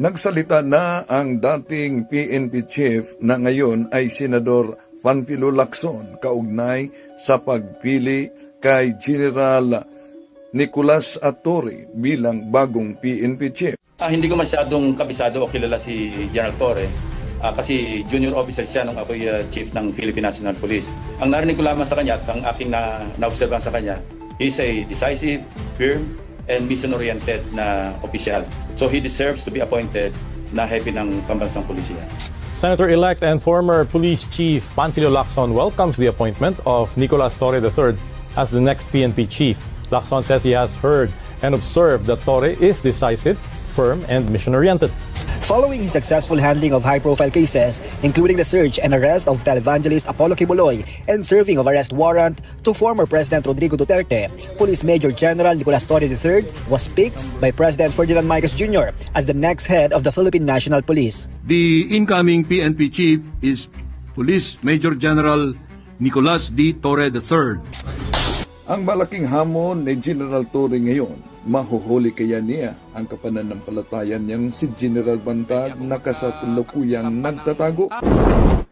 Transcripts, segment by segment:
Nagsalita na ang dating PNP chief na ngayon ay Senador Panfilo Lacson kaugnay sa pagpili kay General Nicolas Attore bilang bagong PNP chief. Ah, hindi ko masyadong kabisado o kilala si General Torre ah, kasi junior officer siya nung ako'y ah, chief ng Philippine National Police. Ang narinig ko lamang sa kanya at ang aking na, naobserbahan sa kanya, he's a decisive, firm, and mission-oriented na opisyal. So he deserves to be appointed na hepe ng pambansang pulisya. Senator-elect and former police chief Panfilo Lacson welcomes the appointment of Nicolas Torre III as the next PNP chief. Lacson says he has heard and observed that Torre is decisive, firm, and mission-oriented. Following his successful handling of high-profile cases, including the search and arrest of televangelist Apollo Kibuloy and serving of arrest warrant to former President Rodrigo Duterte, Police Major General Nicolas Torre III was picked by President Ferdinand Marcos Jr. as the next head of the Philippine National Police. The incoming PNP chief is Police Major General Nicolas D. Torre III. Ang malaking hamon ni General Torre ngayon, mahuhuli kaya niya ang kapananampalatayan niyang si General Bantag na kasalukuyang nagtatago.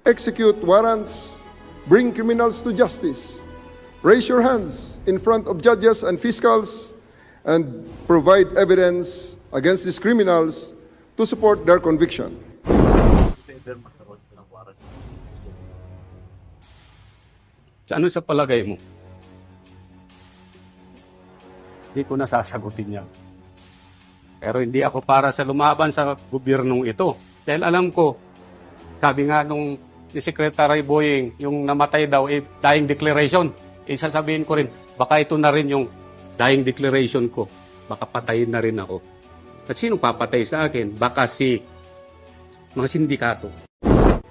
execute warrants, bring criminals to justice, raise your hands in front of judges and fiscals, and provide evidence against these criminals to support their conviction. Ano sa palagay mo? Hindi ko nasasagutin yan. Pero hindi ako para sa lumaban sa gobyernong ito. Dahil alam ko, sabi nga nung ni Secretary Boying, yung namatay daw, eh, dying declaration. Eh, sasabihin ko rin, baka ito na rin yung dying declaration ko. Baka patayin na rin ako. At sino papatay sa akin? Baka si mga sindikato.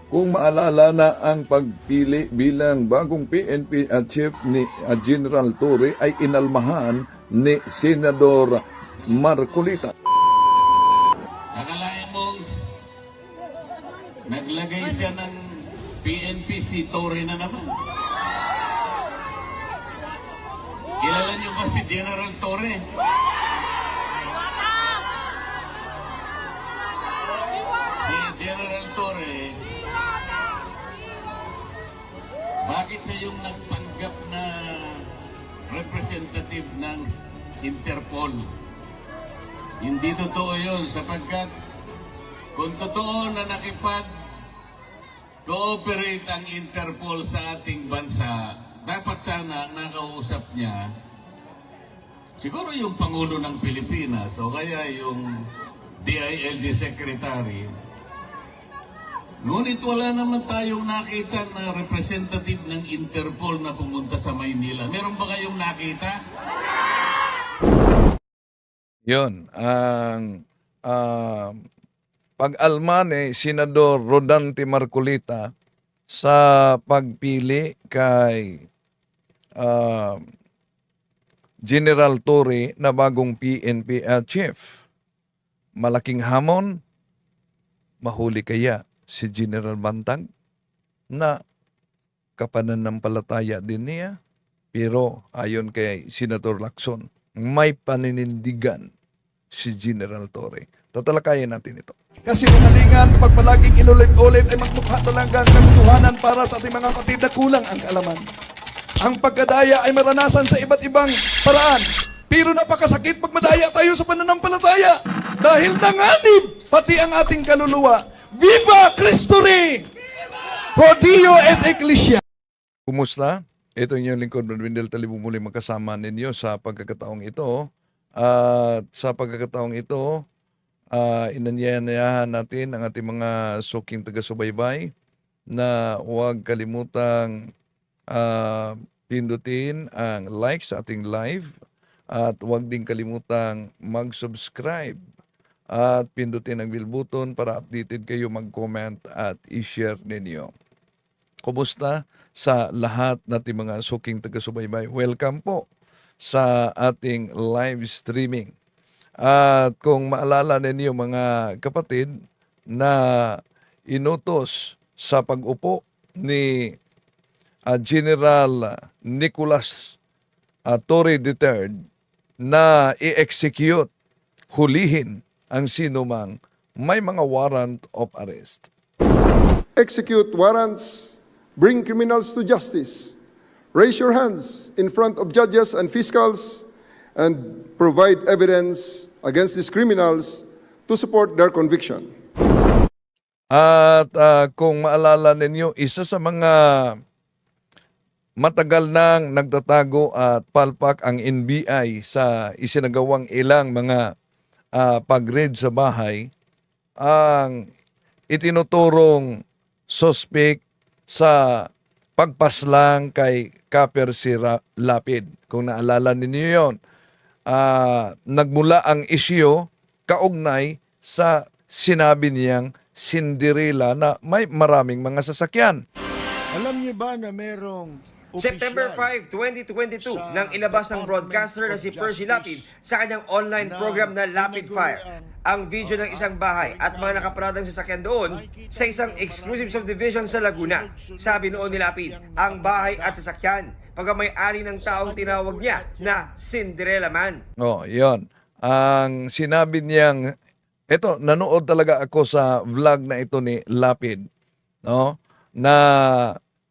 Kung maalala na ang pagpili bilang bagong PNP at chief ni uh, General Torre ay inalmahan ni Senador Marcolita. Akalain mong naglagay siya ng PNP si Torre na naman. Kilala niyo ba si General Torre? Si General Torre, bakit siya yung nagpanggap na representative ng Interpol? Hindi totoo yun sapagkat kung totoo na nakipag cooperate ang Interpol sa ating bansa, dapat sana nakausap niya siguro yung Pangulo ng Pilipinas o kaya yung DILG Secretary. Ngunit wala naman tayong nakita na representative ng Interpol na pumunta sa Maynila. Meron ba kayong nakita? Yon ang ah, pag-alma ni Senador Rodante Marcolita sa pagpili kay ah, General Torre na bagong PNP uh, chief. Malaking hamon, mahuli kaya si General Bantag na kapananampalataya din niya. Pero ayon kay Senator Lacson, may paninindigan si General Torre. Tatalakayin natin ito. Kasi unalingan, pag palaging inulit-ulit ay magmukha talaga ang katotohanan para sa ating mga kapatid na kulang ang kaalaman. Ang pagkadaya ay maranasan sa iba't ibang paraan. Pero napakasakit pag madaya tayo sa pananampalataya. Dahil nanganib pati ang ating kaluluwa. Viva Cristo Rey! Pro Dio et Ecclesia! Kumusta? Ito yung lingkod Brad Talibu muli magkasama ninyo sa pagkakataong ito. At sa pagkakataong ito, uh, inanyayahan natin ang ating mga suking taga-subaybay na huwag kalimutang ah, pindutin ang like sa ating live at huwag din kalimutang mag-subscribe at pindutin ang bell button para updated kayo mag-comment at i-share ninyo. Kumusta sa lahat nating mga suking taga-subaybay? Welcome po sa ating live streaming. At kung maalala ninyo mga kapatid na inutos sa pag-upo ni ah, General Nicolas ah, Torre III na i-execute, hulihin ang sino mang may mga warrant of arrest. execute warrants, bring criminals to justice, raise your hands in front of judges and fiscals, and provide evidence against these criminals to support their conviction. At ah, kung maalala ninyo, isa sa mga matagal nang nagtatago at palpak ang NBI sa isinagawang ilang mga ah, pag-raid sa bahay ang itinuturong suspect sa pagpaslang kay Kaper Sira Lapid. Kung naalala ninyo yon, ah, nagmula ang isyo kaugnay sa sinabi niyang Cinderella na may maraming mga sasakyan. Alam niyo ba na merong September opisyal 5, 2022 sa nang ilabas ng broadcaster na si Percy Lapid sa kanyang online program na Lapid Fire ang video ng isang bahay at mga nakaparadang sasakyan doon sa isang exclusive subdivision sa Laguna. Sabi noon ni Lapid, ang bahay at sasakyan pagkamay-ari ng taong tinawag niya na Cinderella Man. Oh, yon. Ang sinabi niyang ito nanood talaga ako sa vlog na ito ni Lapid, no? Na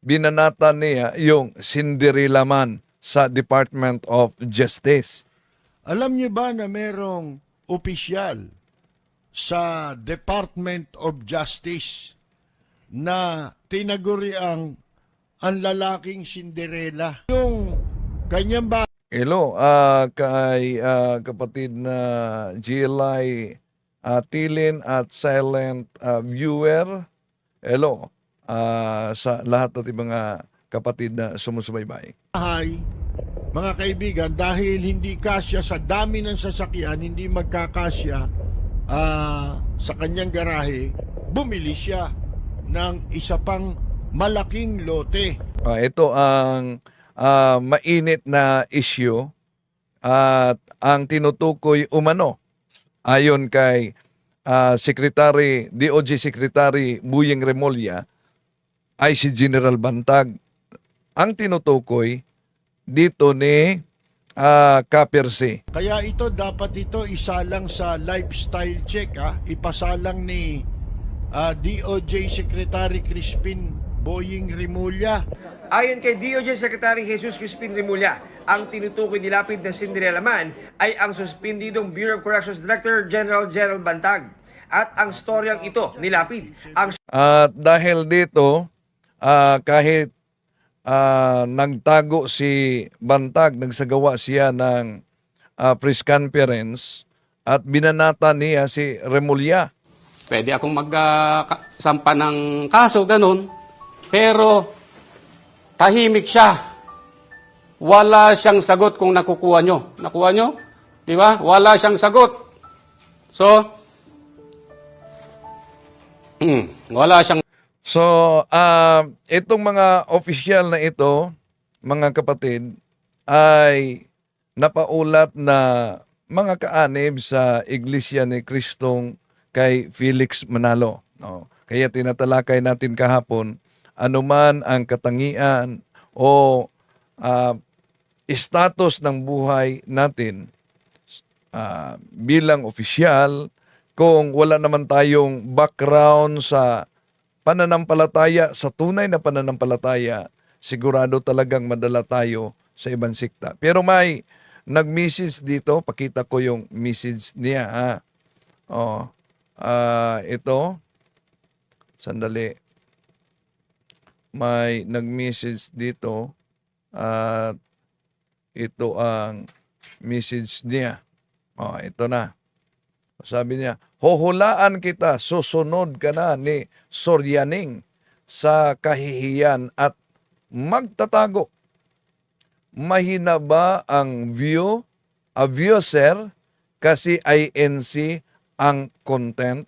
binanata niya yung Cinderella Man sa Department of Justice. Alam niyo ba na merong opisyal sa Department of Justice na tinaguri ang ang lalaking Cinderella? Yung kanyang ba Hello, ah, kay ah, kapatid na GLI ah, Tilin at Silent ah, Viewer. Hello, ah, sa lahat ng mga kapatid na sumusubaybay. bahay, mga kaibigan, dahil hindi kasya sa dami ng sasakyan, hindi magkakasya ah, sa kanyang garahe, bumili siya ng isa pang malaking lote. Ah, ito ang ah, mainit na issue at ang tinutukoy umano ayon kay ah, Secretary DOJ Secretary Buyeng Remulla ay si General Bantag. Ang tinutukoy dito ni ah, Kapersi. Kaya ito dapat ito isalang sa lifestyle check ha, ipasalang ni ah, DOJ Secretary Crispin Boying Remulla. Ayon kay DOJ Secretary Jesus Crispin Remulla, ang tinutukoy ni Lapid na Cinderella Man ay ang suspendidong Bureau of Corrections Director General General Bantag. At ang storyang ito ni Lapid, ang At dahil dito, ah, kahit ah, nagtago si Bantag, nagsagawa siya ng ah, press conference at binanata niya si Remulla. Pwede akong magsampa ng kaso, ganun. Pero tahimik siya. Wala siyang sagot kung nakukuha nyo. Nakuha nyo? Di ba? Wala siyang sagot. So, wala siyang So, ah, itong mga official na ito, mga kapatid, ay napaulat na mga kaanib sa Iglesia ni Kristong kay Felix Manalo. No? Kaya tinatalakay natin kahapon, anuman ang katangian o ah, status ng buhay natin ah, bilang opisyal, kung wala naman tayong background sa pananampalataya, sa tunay na pananampalataya, sigurado talagang madala tayo sa ibang sikta. Pero may nag-message dito, pakita ko yung message niya. Ha? Oh, ah, ito, sandali. May nag-message dito at ito ang message niya. Oh, ito na. Sabi niya, huhulaan kita, susunod ka na ni Soryaning sa kahihiyan at magtatago. Mahina ba ang view, a view sir, kasi INC ang content?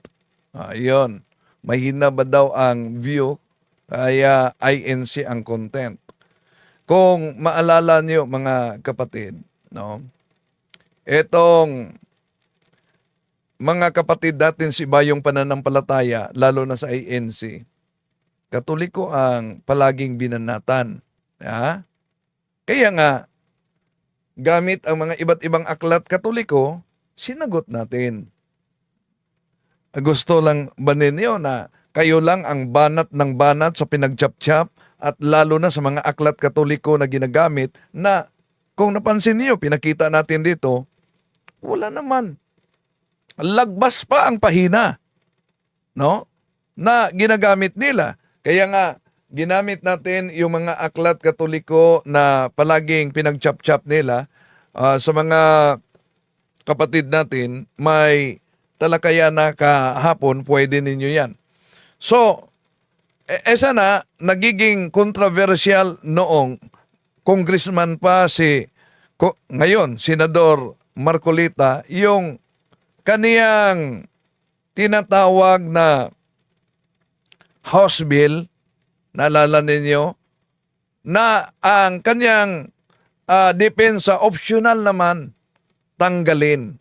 Ayun. Mahina ba daw ang view, kaya INC ang content? Kung maalala niyo mga kapatid, no? Etong mga kapatid natin si Bayong pananampalataya, lalo na sa ANC, katoliko ang palaging binanatan. Ha? Kaya nga, gamit ang mga iba't ibang aklat katoliko, sinagot natin. gusto lang ba ninyo na kayo lang ang banat ng banat sa pinagchap-chap at lalo na sa mga aklat katoliko na ginagamit na kung napansin niyo, pinakita natin dito, wala naman. Lagbas pa ang pahina. No? Na ginagamit nila. Kaya nga, ginamit natin yung mga aklat katoliko na palaging pinagchap-chap nila ah, sa mga kapatid natin, may talakaya na kahapon, pwede ninyo yan. So, e- esa na, nagiging controversial noong congressman pa si, ko, ngayon, Senador Marcolita, yung kaniyang tinatawag na House Bill, naalala ninyo, na ang kanyang ah, depensa optional naman tanggalin.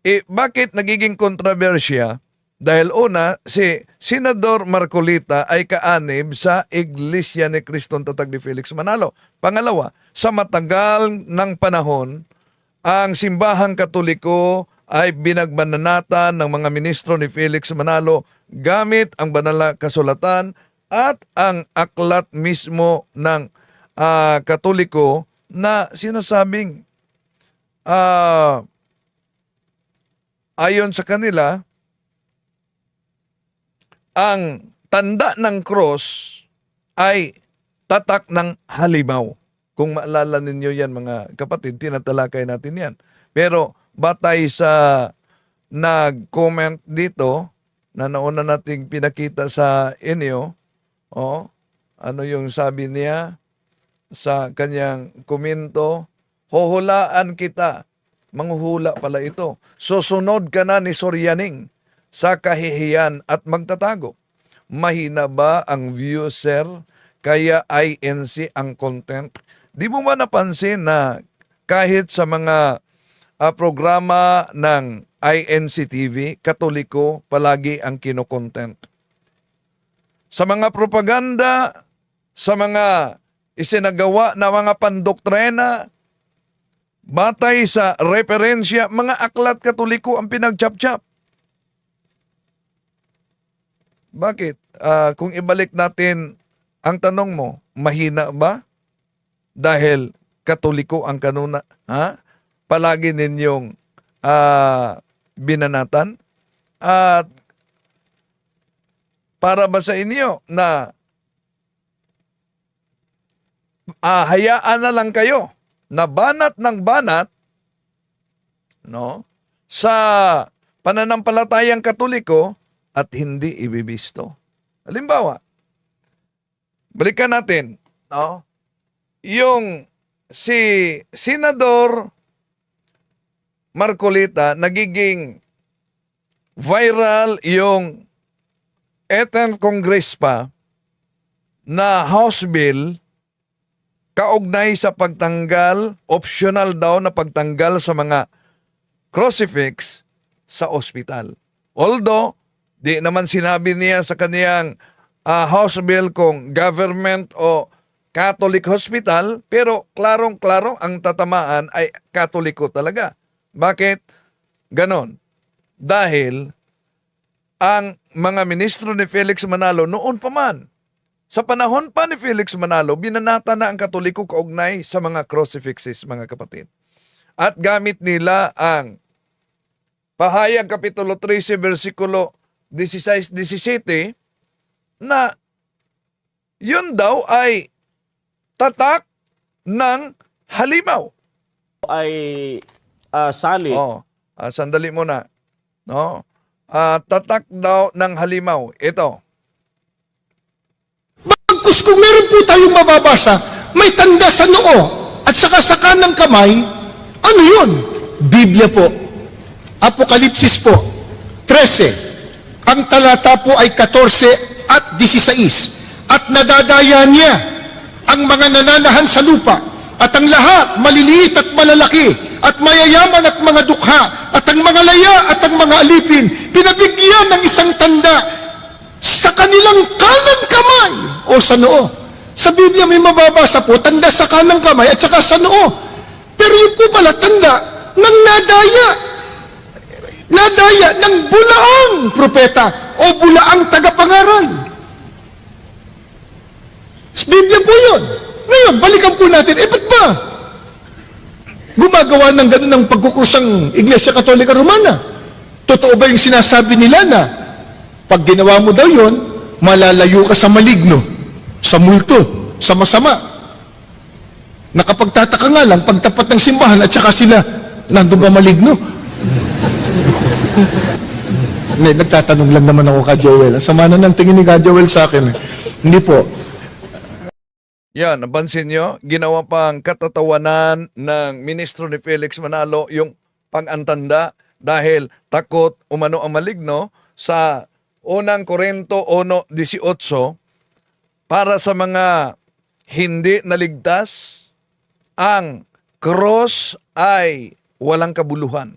Eh, bakit nagiging kontrobersya? Dahil una, si Senador Marcolita ay kaanib sa Iglesia ni Kristong Tatag ni Felix Manalo. Pangalawa, sa matagal ng panahon, ang simbahang katoliko ay binagbananatan ng mga ministro ni Felix Manalo gamit ang banal na kasulatan at ang aklat mismo ng ah, katoliko na sinasabing ah, ayon sa kanila, ang tanda ng cross ay tatak ng halimaw. Kung maalala ninyo yan mga kapatid, tinatalakay natin yan. Pero batay sa nag-comment dito, na nauna nating pinakita sa inyo, oh, ano yung sabi niya sa kanyang komento, huhulaan kita. Manghuhula pala ito. Susunod ka na ni Soryaning sa kahihiyan at magtatago. Mahina ba ang view, sir? Kaya INC ang content. Di mo ba napansin na kahit sa mga ah, programa ng INC TV, katoliko, palagi ang kinokontent. Sa mga propaganda, sa mga isinagawa na mga pandoktrina, batay sa referensya, mga aklat katoliko ang pinagchap-chap. Bakit? Ah, kung ibalik natin ang tanong mo, mahina ba? Dahil katoliko ang kanuna, ha? Palagi ninyong ah, binanatan? At para ba sa inyo na ah, hayaan na lang kayo na banat ng banat no sa pananampalatayang katoliko at hindi ibibisto. Halimbawa, balikan natin, no? Yung si Senador Marcolita nagiging viral yung Ethan Congress pa na House Bill kaugnay sa pagtanggal, optional daw na pagtanggal sa mga crucifix sa ospital. Although, di naman sinabi niya sa kaniyang ah, House Bill kung government o Catholic hospital, pero klarong-klaro ang tatamaan ay katoliko talaga. Bakit? Ganon. Dahil ang mga ministro ni Felix Manalo noon pa man, sa panahon pa ni Felix Manalo, binanata na ang katoliko kaugnay sa mga crucifixes, mga kapatid. At gamit nila ang Pahayag Kapitulo 13, versikulo 16-17, na yun daw ay tatak ng halimaw. ay ah, sali. Oh, ah, sandali muna. No? Ah, tatak daw ng halimaw. Ito. Bagkus kung meron po tayong mababasa, may tanda sa noo at saka sa kanang kamay, ano yun? Biblia po. Apokalipsis po, 13. Ang talata po ay 14 at 16. At nadadaya niya ang mga nananahan sa lupa at ang lahat, maliliit at malalaki, at mayayaman at mga dukha, at ang mga laya at ang mga alipin, pinabigyan ng isang tanda sa kanilang kanang kamay o sa noo. Sa Biblia may mababasa po, tanda sa kanang kamay at saka sa noo. Pero yun po pala, tanda ng nadaya. Nadaya ng bulaang propeta o bulaang tagapangaral. Sa Biblia po yun. Ngayon, balikan po natin, eh ba't ba? Gumagawa ng ganun ng pagkukusang Iglesia Katolika Romana. Totoo ba yung sinasabi nila na pag ginawa mo daw yon, malalayo ka sa maligno, sa multo, sa masama. Nakapagtataka nga lang, pagtapat ng simbahan at saka sila, nandun ba maligno? Hindi, nagtatanong lang naman ako ka Joel. Sama na ng tingin ni ka Joel sa akin. Hindi po. Yan, napansin nyo, ginawa pang katatawanan ng ministro ni Felix Manalo yung pang-antanda dahil takot umano ang maligno sa unang Korento 1.18 para sa mga hindi naligtas, ang cross ay walang kabuluhan.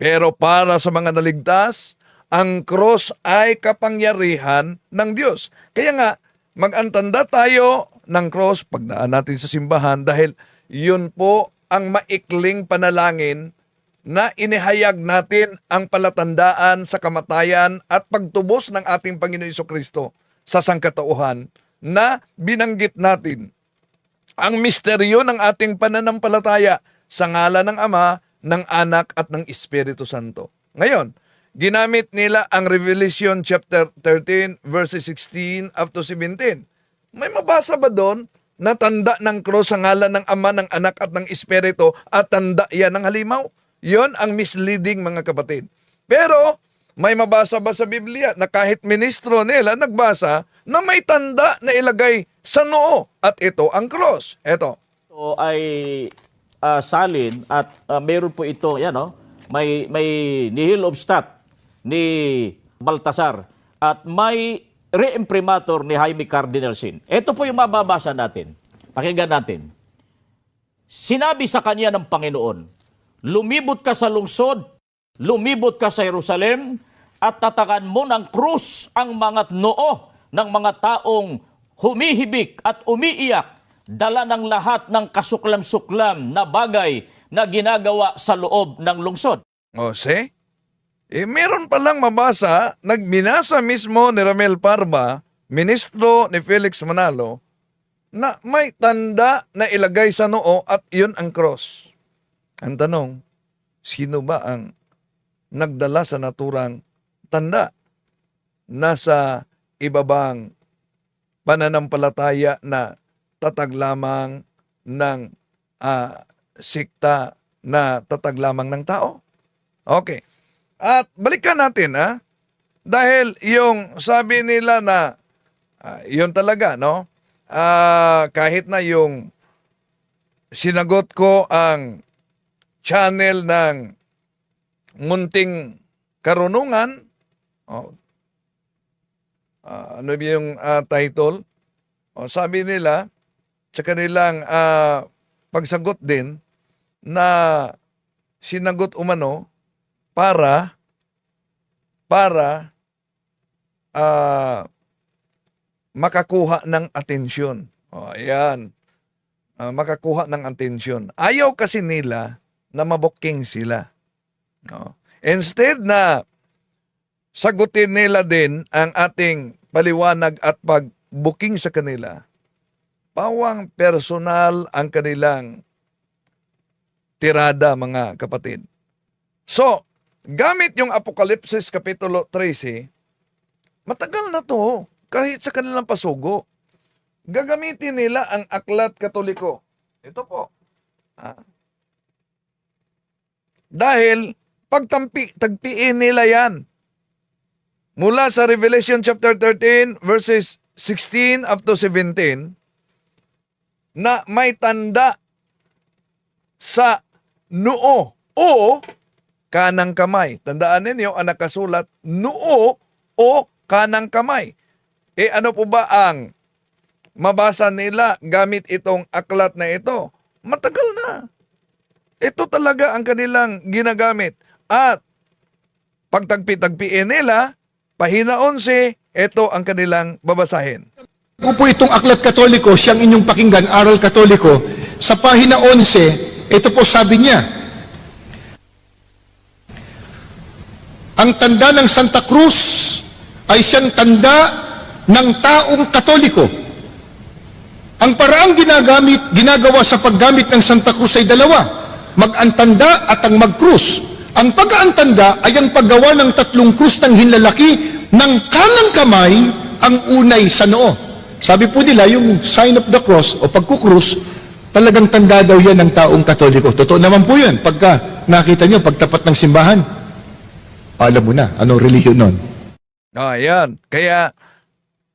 Pero para sa mga naligtas, ang cross ay kapangyarihan ng Diyos. Kaya nga, mag-antanda tayo ng cross pagdaan natin sa simbahan dahil yun po ang maikling panalangin na inihayag natin ang palatandaan sa kamatayan at pagtubos ng ating Panginoon Iso Kristo sa sangkatauhan na binanggit natin ang misteryo ng ating pananampalataya sa ngalan ng Ama, ng Anak at ng Espiritu Santo. Ngayon, ginamit nila ang Revelation chapter 13 verses 16 up to 17. May mabasa ba doon na tanda ng cross sa ngalan ng Ama, ng Anak at ng Espiritu at tanda yan ng halimaw? Yon ang misleading mga kapatid. Pero may mabasa ba sa Biblia na kahit ministro nila nagbasa na may tanda na ilagay sa noo at ito ang cross. Ito. Ito ay ah, salin at ah, meron po ito, yan oh, may, may nihil obstat ni Baltasar at may re-imprimatur ni Jaime Cardinal Sin. Ito po yung mababasa natin. Pakinggan natin. Sinabi sa kanya ng Panginoon, lumibot ka sa lungsod, lumibot ka sa Jerusalem, at tatakan mo ng krus ang mga noo ng mga taong humihibik at umiiyak, dala ng lahat ng kasuklam-suklam na bagay na ginagawa sa loob ng lungsod. O, see? Eh, meron palang mabasa, nagbinasa mismo ni Ramel Parma, ministro ni Felix Manalo, na may tanda na ilagay sa noo at yun ang cross. Ang tanong, sino ba ang nagdala sa naturang tanda? Nasa ibabang pananampalataya na tatag lamang ng ah, sikta na tatag lamang ng tao? Okay. At balikan natin, ha? Dahil yung sabi nila na, ah, yun talaga, no? Ah, kahit na yung sinagot ko ang channel ng munting karunungan, oh, ah, ano yung ah, title? Oh, sabi nila, sa kanilang ah, pagsagot din, na sinagot umano para para ah, makakuha ng atensyon. O, ayan. Ah, makakuha ng atensyon. Ayaw kasi nila na mabuking sila. No? Instead na sagutin nila din ang ating paliwanag at pag-booking sa kanila, pawang personal ang kanilang tirada mga kapatid. So, gamit yung Apokalipsis Kapitulo 13, matagal na to kahit sa kanilang pasugo. Gagamitin nila ang aklat katoliko. Ito po. Ah. Dahil pagtampi, tagpiin nila yan. Mula sa Revelation chapter 13 verses 16 up to 17 na may tanda sa noo o kanang kamay. Tandaan ninyo ang nakasulat noo o kanang kamay. Eh ano po ba ang mabasa nila gamit itong aklat na ito? Matagal na. Ito talaga ang kanilang ginagamit. At pagtagpi-tagpiin nila, pahina 11, ito ang kanilang babasahin. Kung po itong Aklat Katoliko, siyang inyong pakinggan, Aral Katoliko, sa pahina 11, ito po sabi niya, ang tanda ng Santa Cruz ay siyang tanda ng taong katoliko. Ang paraang ginagamit, ginagawa sa paggamit ng Santa Cruz ay dalawa, mag-antanda at ang mag-krus. Ang pag-aantanda ay ang paggawa ng tatlong krus ng hinlalaki ng kanang kamay ang unay sa noo. Sabi po nila, yung sign of the cross o pagkukrus, talagang tanda daw yan ng taong katoliko. Totoo naman po yan. Pagka nakita nyo, pagtapat ng simbahan, alam mo na, anong relihiyon nun? Ah, yan. Kaya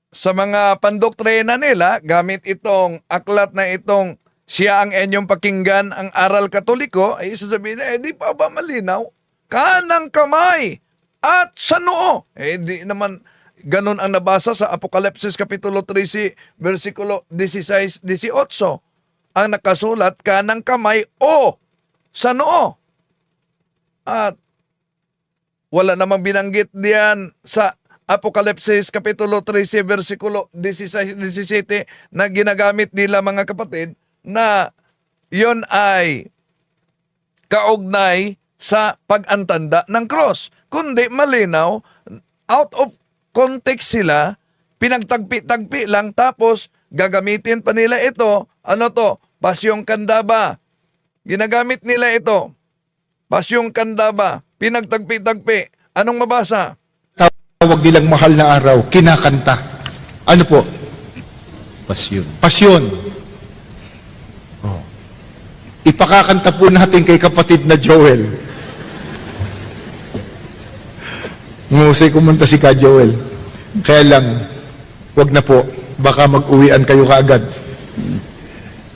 sa mga pandoktrina nila, gamit itong aklat na itong siya ang inyong pakinggan ang aral katoliko, ay sasabihin na, eh di pa ba malinaw? Kanang kamay at sa noo. Eh di naman ganun ang nabasa sa Apokalipsis Kapitulo 13, versikulo 16, 18. Ang nakasulat, kanang kamay o sa noo. At wala namang binanggit diyan sa Apokalipsis Kapitulo 13 versikulo 16 17 na ginagamit nila mga kapatid na yon ay kaugnay sa pag-antanda ng cross. Kundi malinaw, out of context sila, pinagtagpi-tagpi lang tapos gagamitin pa nila ito, ano to, pasyong kandaba. Ginagamit nila ito, pasyong kandaba, pinagtagpi-tagpi. Anong mabasa? Tawag nilang mahal na araw, kinakanta. Ano po? Pasyon. Pasyon. Oh. Ipakakanta po natin kay kapatid na Joel. Ngusay kumanta si ka Joel. Kaya lang, wag na po. Baka mag-uwian kayo kaagad.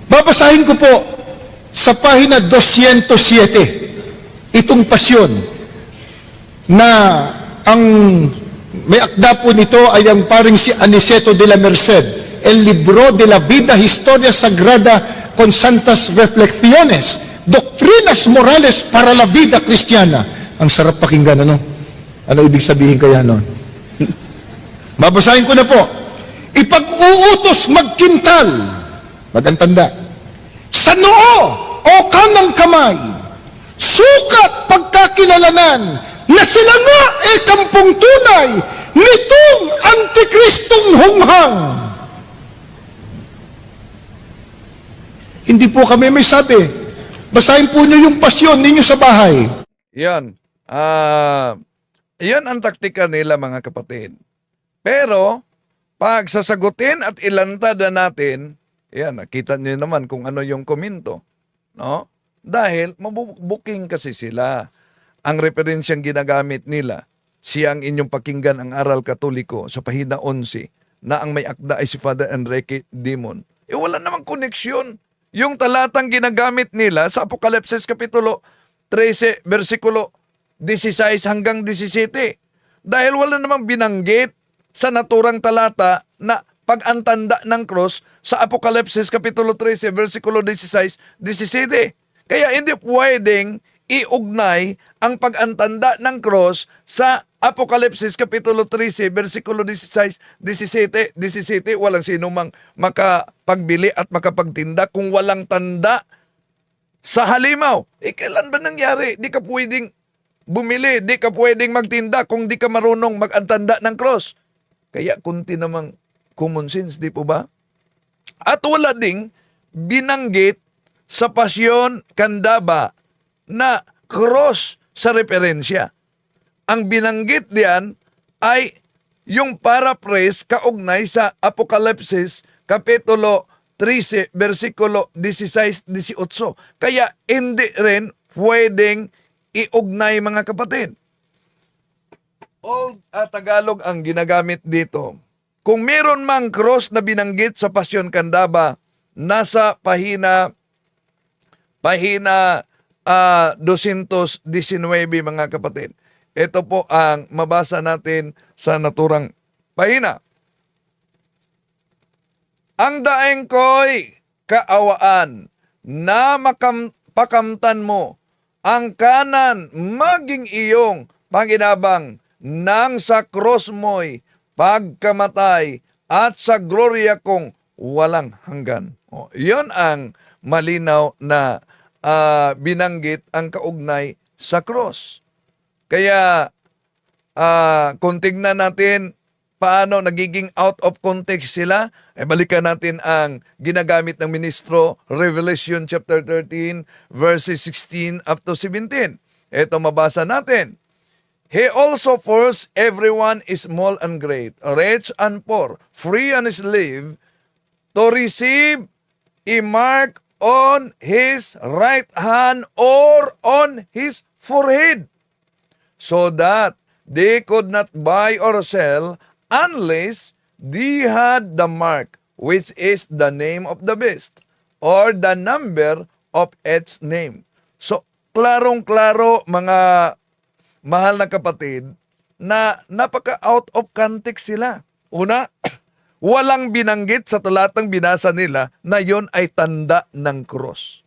Babasahin ko po sa pahina 207 itong pasyon na ang may akda po nito ay ang paring si Aniceto de la Merced, El Libro de la Vida Historia Sagrada con Santas Reflexiones, Doctrinas Morales para la Vida Cristiana. Ang sarap pakinggan, ano? Ano ibig sabihin kaya nun? Babasahin ko na po. Ipag-uutos magkintal, magantanda, sa noo o kanang kamay, sukat pagkakilalanan na sila nga ay kampong tunay nitong antikristong hunghang. Hindi po kami may sabi. Basahin po niyo yung pasyon ninyo sa bahay. Yan. Ah, yan ang taktika nila mga kapatid. Pero, pag sasagutin at ilantad na natin, yan, nakita niyo naman kung ano yung komento. No? Dahil mabubuking kasi sila. Ang referensyang ginagamit nila, siya ang inyong pakinggan ang aral katoliko sa pahina 11 na ang may akda ay si Father Enrique Dimon. Eh wala namang koneksyon. Yung talatang ginagamit nila sa Apokalipsis Kapitulo 13, versikulo 16 hanggang 17. Dahil wala namang binanggit sa naturang talata na pag-antanda ng cross sa Apokalipsis Kapitulo 13, versikulo 16, 17. Kaya hindi pwedeng iugnay ang pag-antanda ng cross sa Apokalipsis Kapitulo 13, versikulo 16, 17, 17. Walang sino mang makapagbili at makapagtinda kung walang tanda sa halimaw. Eh, kailan ba nangyari? Di ka pwedeng bumili, di ka pwedeng magtinda kung di ka marunong mag-antanda ng cross. Kaya kunti namang common sense, di po ba? At wala ding binanggit sa pasyon kandaba na cross sa referensya. Ang binanggit diyan ay yung paraphrase kaugnay sa Apokalipsis Kapitulo 13, versikulo 16-18. Kaya hindi rin pwedeng iugnay mga kapatid. Old at Tagalog ang ginagamit dito. Kung meron mang cross na binanggit sa Pasyon Kandaba, nasa pahina pahina ah, 219 mga kapatid. Ito po ang mabasa natin sa naturang pahina. Ang daeng ko'y kaawaan na makam, pakamtan mo ang kanan maging iyong panginabang nang sa cross mo'y pagkamatay at sa gloria kong walang hanggan. O, yon ang malinaw na ah, binanggit ang kaugnay sa cross. Kaya ah, kung tignan natin paano nagiging out of context sila, eh balikan natin ang ginagamit ng ministro, Revelation chapter 13, verses 16 up to 17. Ito mabasa natin. He also forced everyone small and great, rich and poor, free and slave, to receive a mark on his right hand or on his forehead, so that they could not buy or sell unless they had the mark, which is the name of the beast, or the number of its name. So, klarong-klaro mga mahal na kapatid na napaka out of context sila. Una, walang binanggit sa talatang binasa nila na yon ay tanda ng cross.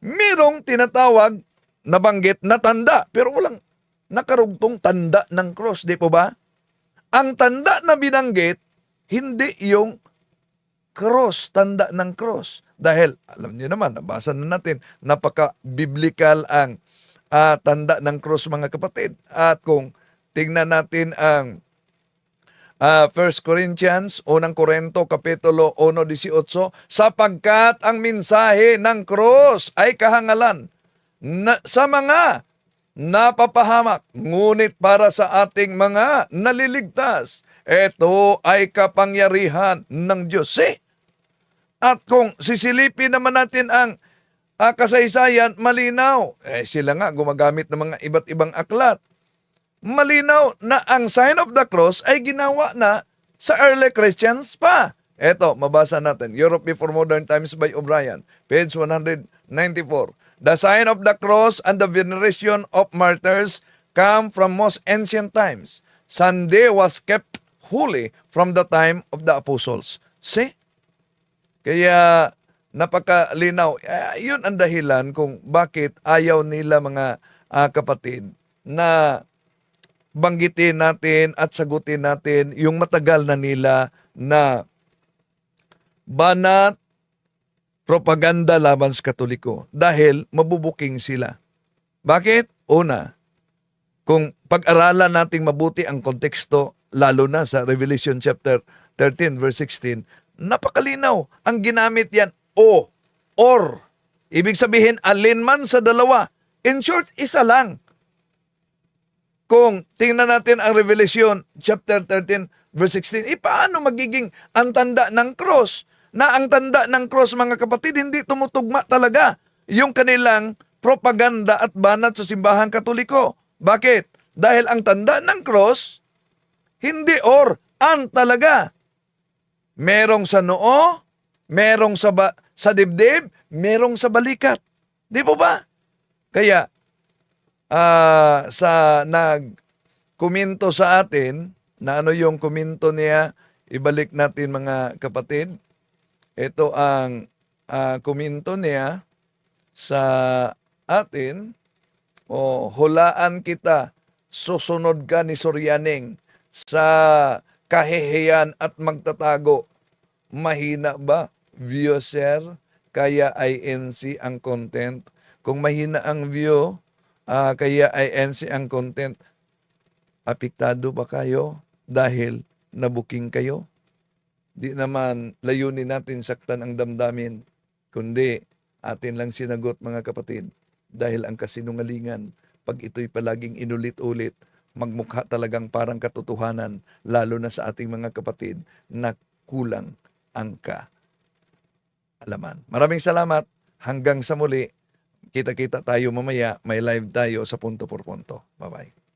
Merong tinatawag na banggit na tanda pero walang nakarugtong tanda ng cross, di po ba? Ang tanda na binanggit, hindi yung cross, tanda ng cross. Dahil, alam niyo naman, nabasa na natin, napaka-biblical ang ah, tanda ng cross mga kapatid. At kung tingnan natin ang ah, 1 Corinthians, unang Korento, Kapitulo 1.18, sapagkat ang mensahe ng cross ay kahangalan na, sa mga napapahamak, ngunit para sa ating mga naliligtas, ito ay kapangyarihan ng Diyos. Eh, at kung sisilipin naman natin ang ah, kasaysayan, malinaw. Eh, sila nga gumagamit ng mga iba't ibang aklat. Malinaw na ang sign of the cross ay ginawa na sa early Christians pa. Eto, mabasa natin. Europe Before Modern Times by O'Brien, page 194. The sign of the cross and the veneration of martyrs come from most ancient times. Sunday was kept holy from the time of the apostles. See? Kaya napakalinaw. Eh, yun ang dahilan kung bakit ayaw nila mga ah, kapatid na banggitin natin at sagutin natin yung matagal na nila na banat propaganda laban sa Katoliko dahil mabubuking sila. Bakit? Una, kung pag-aralan nating mabuti ang konteksto, lalo na sa Revelation chapter 13 verse 16, napakalinaw. Ang ginamit yan, o, or. Ibig sabihin, alinman sa dalawa. In short, isa lang. Kung tingnan natin ang Revelation chapter 13 verse 16, eh paano magiging ang tanda ng cross? Na ang tanda ng cross, mga kapatid, hindi tumutugma talaga yung kanilang propaganda at banat sa simbahan katoliko. Bakit? Dahil ang tanda ng cross, hindi or, ang talaga. Merong sa noo, merong sa, ba, sa dibdib, merong sa balikat. Di po ba? Kaya, ah, sa nag kuminto sa atin, na ano yung kuminto niya, ibalik natin mga kapatid. Ito ang ah, kuminto niya sa atin, o hulaan kita, susunod ka ni Suryaning sa kahihiyan at magtatago. Mahina ba, viewer? Kaya INC ang content. Kung mahina ang view, ah, kaya INC ang content, apektado ba kayo dahil nabuking kayo? Di naman layunin natin saktan ang damdamin, kundi atin lang sinagot mga kapatid dahil ang kasinungalingan, pag ito'y palaging inulit-ulit, magmukha talagang parang katotohanan, lalo na sa ating mga kapatid na kulang ang ka alaman. Maraming salamat. Hanggang sa muli. Kita-kita tayo mamaya. May live tayo sa punto por punto. Bye-bye.